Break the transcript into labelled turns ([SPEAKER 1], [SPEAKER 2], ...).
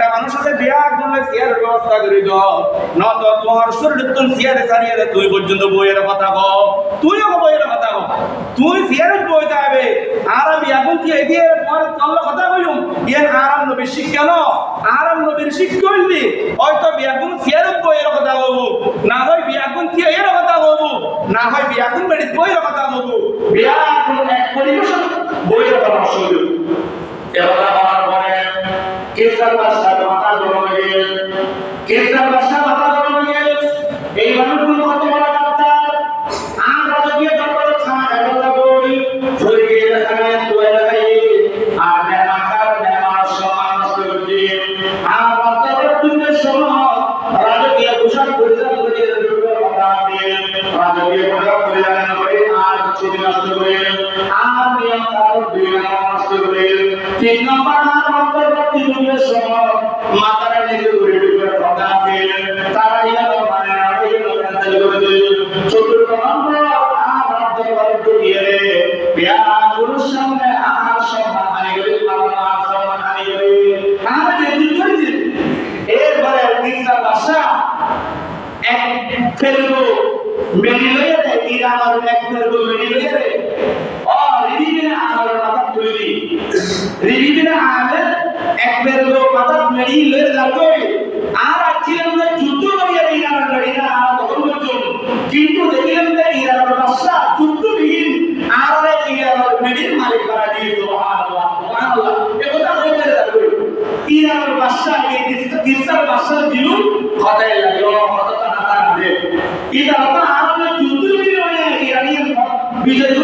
[SPEAKER 1] একটা মানুষ সাথে বিয়া গুণ জিয়ার ব্যবস্থা করে দাও। না তো তোমার শরীর তুই জিয়ারে সারিয়ে তুই পর্যন্ত বইয়ের কথা কও। তুইও বইয়ের কথা কও। তুই জিয়ারে বই যাবে আর আমি এখন কি এগিয়ে পরে চললে কথা কইম ইয়ে আরাম নবীর শিক্ষা ন আরাম নবীর শিক্ষা হইলি, হয়তো বিয়াগুন সিয়ারত বইয়ের কথা বলব না হয় বিয়াগুন এর কথা বলব না হয় বিয়াগুন বেড়ি বইয়ের কথা বলব বিয়াগুন এক পরিবেশ বইয়ের পরামর্শ দিব এবার আমার পরে কেসার বাদশাহ মাথা হয়ে গেল কেসার বাদশাহ মাথা হয়ে গেল এই মানুষগুলো কত বড় ডাক্তার আর রাজকীয় দরবার ছাড়া এগুলো বই ধরে গিয়ে দেখায় তুই দেখাই আর নেমাকার নেমার সমান নষ্ট আর বাচ্চাদের দুধের সময় রাজকীয় পোশাক পরিধান করে রাজকীয় পোশাক পরিধান করে আর ছবি নষ্ট করে, আর নিয়ম কানুন দুই নম্বর নষ্ট করে তিন নম্বর ফেলব মেনে দেয় ইরান আর এক ফেলব মেনে লইয়ে মাথা মেরি আর আজকের আমরা যুদ্ধ করিয়া ইরান লড়ি আর তখন পর্যন্ত কিন্তু দেখলাম যে ইরানের বাদশা যুদ্ধবিহীন আর ইরানের মেরির মালিক করা দিয়ে সুবহানাল্লাহ সুবহানাল্লাহ। একথা কইতে যাবে। ইরানের বাদশা, এই কিসার বাদশার দিলু কথায় লাগল কথাটা না থাকবে। এটা তো আরবে যুদ্ধ বিজয় ইরানিয়ান বিজয়